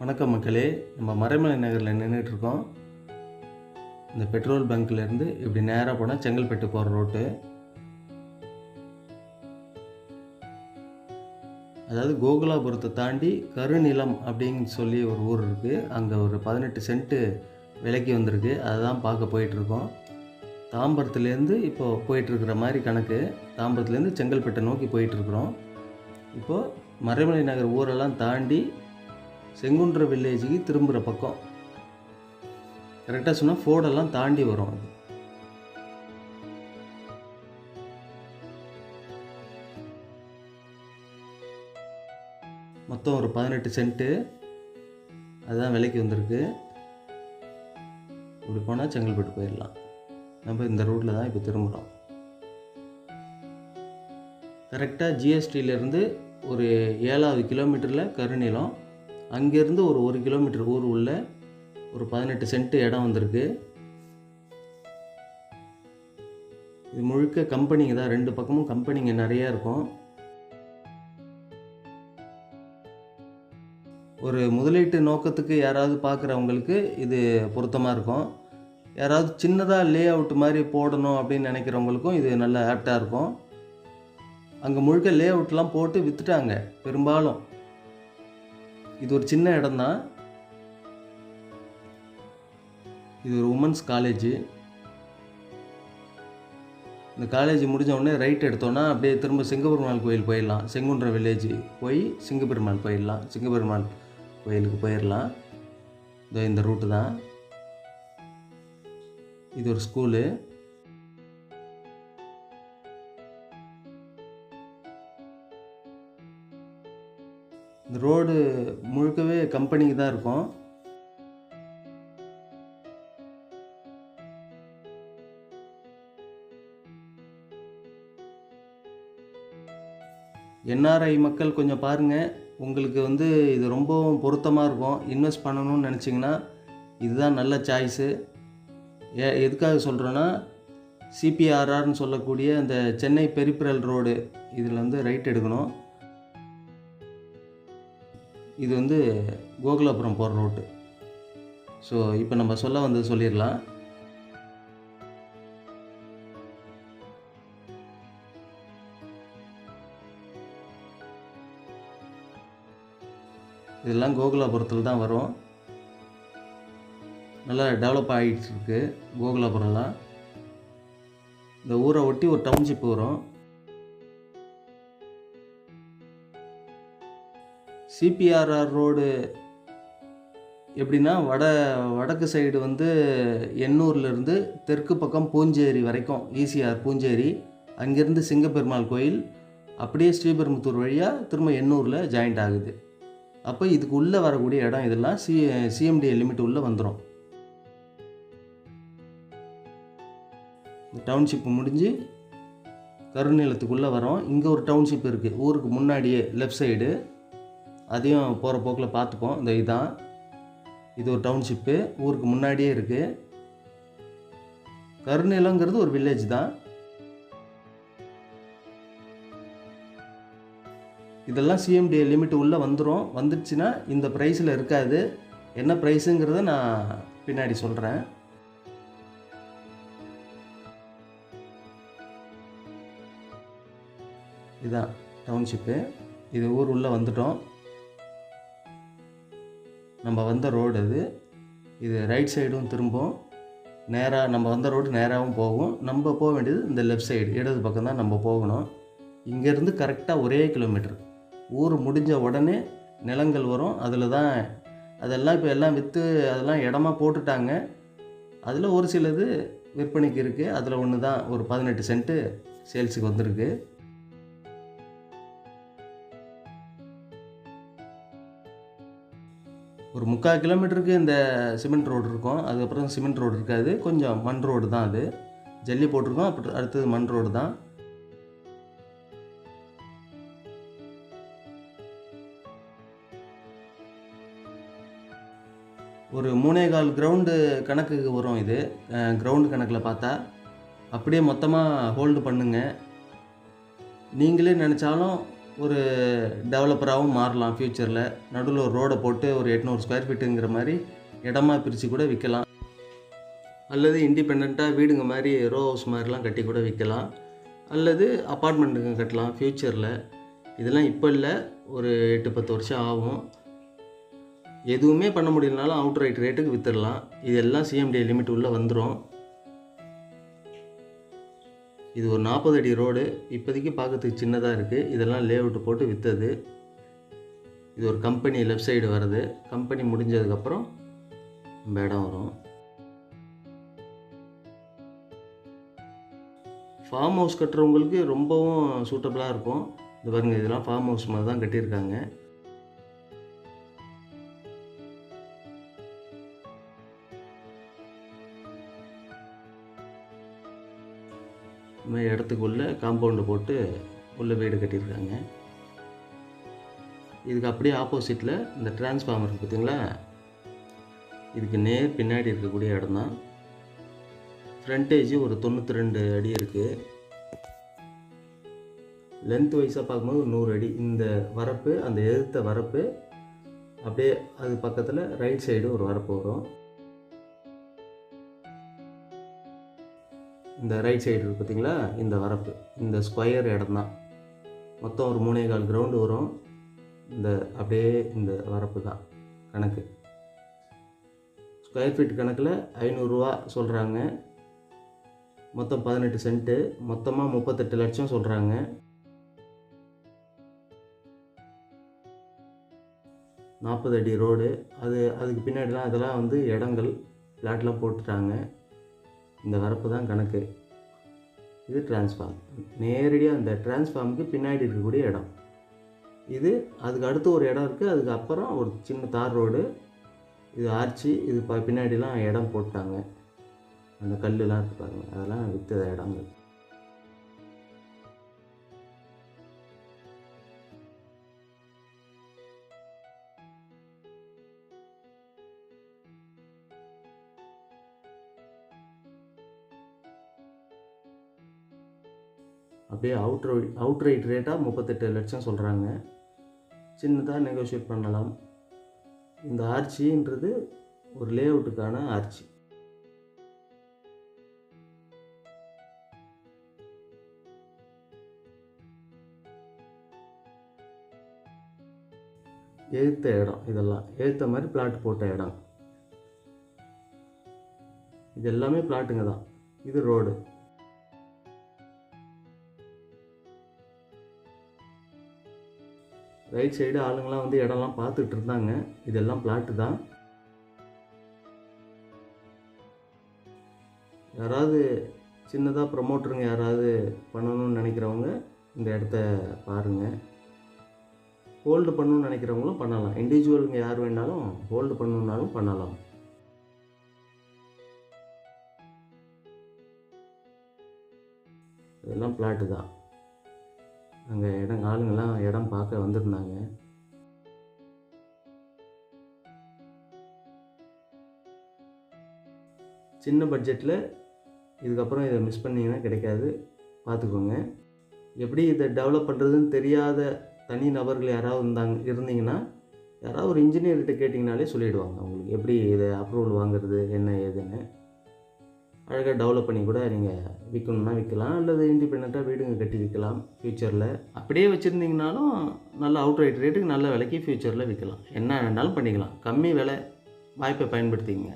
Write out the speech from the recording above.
வணக்கம் மக்களே நம்ம மறைமலை நகரில் நின்றுட்டுருக்கோம். இந்த பெட்ரோல் பங்க்லேருந்து இப்படி நேராக போனால் செங்கல்பட்டு போகிற ரோட்டு. அதாவது கோகுலாபுரத்தை தாண்டி கருநிலம் அப்படின்னு சொல்லி ஒரு ஊர் இருக்குது அங்கே ஒரு பதினெட்டு சென்ட்டு விலைக்கு வந்திருக்கு. அதை தான் பார்க்க போயிட்டுருக்கோம். தாம்பரத்துலேருந்து இப்போது போயிட்டுருக்கிற மாதிரி கணக்கு. தாம்பரத்துலேருந்து செங்கல்பட்டை நோக்கி போயிட்டுருக்குறோம். இப்போது மறைமலை நகர் ஊரெல்லாம் தாண்டி செங்குன்ற வில்லேஜுக்கு திரும்புகிற பக்கம். கரெக்டாக சொன்னால் ஃபோர்டெல்லாம் தாண்டி வரும் அது. மொத்தம் ஒரு பதினெட்டு சென்ட்டு. அதுதான் விலைக்கு வந்திருக்கு. இப்படி போனால் செங்கல்பட்டு போயிடலாம். நம்ம இந்த ரூட்டில் தான் இப்போ திரும்புகிறோம் கரெக்டாக ஜிஎஸ்டியிலேருந்து ஒரு ஏழாவது கிலோமீட்டரில் கருநிலம் அங்கேருந்து ஒரு ஒரு கிலோமீட்டர் ஊர் உள்ள ஒரு பதினெட்டு சென்ட் இடம் வந்திருக்கு. இது முழுக்க கம்பெனிங்க தான். ரெண்டு பக்கமும் கம்பெனிங்க நிறையா இருக்கும். ஒரு முதலீட்டு நோக்கத்துக்கு யாராவது பார்க்குறவங்களுக்கு இது பொருத்தமாக இருக்கும். யாராவது சின்னதாக லே அவுட் மாதிரி போடணும் அப்படின்னு நினைக்கிறவங்களுக்கும் இது நல்ல ஆப்டாக இருக்கும். அங்கே முழுக்க லே அவுட்லாம் போட்டு விற்றுட்டாங்க பெரும்பாலும் இது ஒரு சின்ன இடம் தான் இது ஒரு உமன்ஸ் காலேஜு இந்த காலேஜ் முடிஞ்ச உடனே ரைட் எடுத்தோன்னா அப்படியே திரும்ப சிங்கப்பெருமாள் கோயில் போயிடலாம். செங்குன்ற வில்லேஜ் போய் சிங்கப்பெருமாள் போயிடலாம். சிங்கப்பெருமாள் கோயிலுக்கு போயிடலாம். இதோ இந்த ரூட்டு தான். இது ஒரு ஸ்கூலு இந்த ரோடு முழுக்கவே கம்பெனிக்கு தான் இருக்கும். என்ஆர்ஐ மக்கள் கொஞ்சம் பாருங்கள் உங்களுக்கு வந்து இது ரொம்பவும் பொருத்தமாக இருக்கும். இன்வெஸ்ட் பண்ணணும்னு நினச்சிங்கன்னா இதுதான் நல்ல சாய்ஸு ஏ எதுக்காக சொல்கிறேன்னா சிபிஆர்ஆர்னு சொல்லக்கூடிய அந்த சென்னை பெரிப்ரல் ரோடு இதில் வந்து ரைட் எடுக்கணும். இது வந்து கோகுலாபுரம் போகிற ரோட்டு ஸோ இப்போ நம்ம சொல்ல வந்தது சொல்லிடலாம். இதெல்லாம் கோகுலாபுரத்தில் தான் வரும். நல்லா டெவலப் ஆகிட்டு இருக்கு கோகுலாபுரம்லாம். இந்த ஊரை ஒட்டி ஒரு டவுன்ஷிப் வரும். சிபிஆர்ஆர் ரோடு எப்படின்னா வட வடக்கு சைடு வந்து எண்ணூர்லேருந்து தெற்கு பக்கம் பூஞ்சேரி வரைக்கும் ஈசிஆர் பூஞ்சேரி. அங்கேருந்து சிங்கப்பெருமாள் கோயில் அப்படியே ஸ்ரீபெரும்புத்தூர் வழியாக திரும்ப எண்ணூரில் ஜாயிண்ட் ஆகுது. அப்போ இதுக்கு உள்ளே வரக்கூடிய இடம் இதெல்லாம் சி சிஎம்டி லிமிட் உள்ளே வந்துடும் டவுன்ஷிப் முடிஞ்சு கருநிலத்துக்குள்ளே வரோம். இங்கே ஒரு டவுன்ஷிப் இருக்குது ஊருக்கு முன்னாடியே லெஃப்ட் சைடு. அதையும் போகிற போக்கில் பார்த்துப்போம் இந்த இதுதான் இது ஒரு டவுன்ஷிப்பு ஊருக்கு முன்னாடியே இருக்குது கருநிலங்கிறது ஒரு வில்லேஜ் தான். இதெல்லாம் சிஎம்டி லிமிட் உள்ளே வந்துடும் வந்துடுச்சுன்னா இந்த ப்ரைஸில் இருக்காது. என்ன ப்ரைஸுங்கிறத நான் பின்னாடி சொல்கிறேன் இதுதான் டவுன்ஷிப்பு இது ஊர் உள்ளே வந்துட்டோம். நம்ம வந்த ரோடு அது. இது ரைட் சைடும் திரும்பும். நேராக நம்ம வந்த ரோடு நேராகவும் போகும். நம்ம போக வேண்டியது இந்த லெஃப்ட் சைடு இடது பக்கம் தான் நம்ம போகணும். இங்கேருந்து கரெக்டாக ஒரே கிலோமீட்டர் ஊர் முடிஞ்ச உடனே நிலங்கள் வரும். அதில் தான் அதெல்லாம் இப்போ எல்லாம் விற்று அதெல்லாம் இடமா போட்டுட்டாங்க. அதில் ஒரு சிலது விற்பனைக்கு இருக்குது அதில் ஒன்று தான் ஒரு பதினெட்டு சென்ட்டு சேல்ஸுக்கு வந்திருக்கு. ஒரு முக்கால் கிலோமீட்டருக்கு இந்த சிமெண்ட் ரோடு இருக்கும். அதுக்கப்புறம் சிமெண்ட் ரோடு இருக்காது. கொஞ்சம் மண் ரோடு தான் அது. ஜல்லி போட்டிருக்கோம். அப்புறம் அடுத்தது மண் ரோடு தான். ஒரு மூணே கால் கிரவுண்டு கணக்குக்கு வரும் இது. கிரவுண்டு கணக்கில் பார்த்தா. அப்படியே மொத்தமாக ஹோல்டு பண்ணுங்க. நீங்களே நினச்சாலும் ஒரு டெவலப்பராகவும் மாறலாம் ஃப்யூச்சரில் நடுவில் ஒரு ரோடை போட்டு ஒரு எட்நூறு ஸ்கொயர் ஃபீட்டுங்கிற மாதிரி இடமா பிரித்து கூட விற்கலாம் அல்லது இண்டிபெண்ட்டாக வீடுங்க மாதிரி ரோ ஹவுஸ் மாதிரிலாம் கட்டி கூட விற்கலாம் அல்லது அப்பார்ட்மெண்ட்டுங்க கட்டலாம் ஃப்யூச்சரில் இதெல்லாம் இப்போ இல்லை. ஒரு எட்டு பத்து வருஷம் ஆகும். எதுவுமே பண்ண முடியலனாலும் அவுட் ரைட் ரேட்டுக்கு விற்றுடலாம் இதெல்லாம் சிஎம்டி லிமிட் உள்ளே வந்துடும் இது ஒரு நாற்பது அடி ரோடு இப்போதைக்கு பார்க்கறதுக்கு சின்னதாக இருக்குது இதெல்லாம் லே அவுட் போட்டு விற்றது இது ஒரு கம்பெனி லெஃப்ட் சைடு வருது கம்பெனி முடிஞ்சதுக்கப்புறம் நம்ம இடம் வரும். ஃபார்ம் ஹவுஸ் கட்டுறவங்களுக்கு ரொம்பவும் சூட்டபுளாக இருக்கும். இது பாருங்கள் இதெல்லாம் ஃபார்ம் ஹவுஸ் மாதிரி தான் கட்டியிருக்காங்க. இடத்துக்குள்ளே காம்பவுண்டு போட்டு உள்ளே வீடு கட்டியிருக்காங்க. இதுக்கு அப்படியே ஆப்போசிட்டில் இந்த டிரான்ஸ்ஃபார்மர் இருக்குது பார்த்தீங்களா இதுக்கு நேர் பின்னாடி இருக்கக்கூடிய இடம் தான் ஃப்ரண்டேஜ் ஒரு தொண்ணூற்றி ரெண்டு அடி இருக்குது லென்த் வைஸாக பார்க்கும்போது ஒரு நூறு அடி. இந்த வரப்பு அந்த எதிர்த்த வரப்பு அப்படியே அது பக்கத்தில் ரைட் சைடு ஒரு வரப்பு வரும். இந்த ரைட் சைடு இருக்குது பார்த்தீங்களா? இந்த வரப்பு. இந்த ஸ்கொயர் இடம் தான் மொத்தம் ஒரு மூணே கால் கிரவுண்டு வரும். இந்த அப்படியே இந்த வரப்பு தான் கணக்கு. ஸ்கொயர் ஃபீட் கணக்கில் ஐநூறுரூவா சொல்கிறாங்க மொத்தம் பதினெட்டு சென்ட்டு மொத்தமாக முப்பத்தெட்டு லட்சம் சொல்கிறாங்க நாற்பது அடி ரோடு அது அதுக்கு பின்னாடிலாம் அதெல்லாம் வந்து இடங்கள். ஃப்ளாட்லாம் போட்டுட்டாங்க. இந்த வரப்பு தான் கணக்கு. இது டிரான்ஸ்ஃபார்ம் நேரடியாக அந்த டிரான்ஸ்ஃபார்முக்கு பின்னாடி இருக்கக்கூடிய இடம். இது அதுக்கு அடுத்து ஒரு இடம் இருக்குது அதுக்கு அப்புறம் ஒரு சின்ன தார் ரோடு. இது ஆர்ச்சி. இது ப பின்னாடிலாம் இடம் போட்டாங்க. அந்த கல்லுலாம் இருக்குது பாருங்கள் அதெல்லாம் விற்ற இடங்கள் அப்படியே அவுட் அவுட் ரைட் ரேட்டாக முப்பத்தெட்டு லட்சம் சொல்கிறாங்க சின்னதாக நெகோஷியேட் பண்ணலாம். இந்த ஆர்ச்சின்றது ஒரு லே அவுட்டுக்கான ஆர்ச்சி. எழுத்த இடம் இதெல்லாம். எழுத்த மாதிரி பிளாட் போட்ட இடம். இது எல்லாமே பிளாட்டுங்க தான். இது ரோடு ரைட் சைடு ஆளுங்களாம் வந்து இடம்லாம் பார்த்துட்டு இருந்தாங்க இதெல்லாம் பிளாட்டு தான். யாராவது சின்னதாக ப்ரமோட்டருங்க யாராவது பண்ணணும்னு நினைக்கிறவங்க இந்த இடத்த பாருங்கள் ஹோல்டு பண்ணணும்னு நினைக்கிறவங்களும் பண்ணலாம். இண்டிவிஜுவலுங்க யார் வேணாலும் ஹோல்டு பண்ணணுன்னாலும் பண்ணலாம். இதெல்லாம் பிளாட்டு தான். அங்கே இடம் ஆளுங்கெல்லாம் இடம் பார்க்க வந்திருந்தாங்க. சின்ன பட்ஜெட்டில் இதுக்கப்புறம் இதை மிஸ் பண்ணிங்கன்னா கிடைக்காது. பார்த்துக்கோங்க. எப்படி இதை டெவலப் பண்ணுறதுன்னு தெரியாத தனி நபர்கள் யாராவது இருந்தாங்க இருந்தீங்கன்னா யாராவது ஒரு இன்ஜினியர்கிட்ட கேட்டிங்கனாலே சொல்லிவிடுவாங்க அவங்களுக்கு எப்படி இதை அப்ரூவல் வாங்குறது என்ன ஏதுன்னு. அழகாக டெவலப் பண்ணி கூட நீங்கள் விற்கணும்னா விற்கலாம் அல்லது இண்டிபெண்ட்டாக வீடுங்க கட்டி விற்கலாம் ஃப்யூச்சரில் அப்படியே வச்சுருந்தீங்கனாலும் நல்ல அவுட் ரைட் ரேட்டுக்கு நல்ல விலைக்கு ஃப்யூச்சரில் விற்கலாம் என்ன வேணாலும் பண்ணிக்கலாம். கம்மி விலை வாய்ப்பை பயன்படுத்திக்கங்க.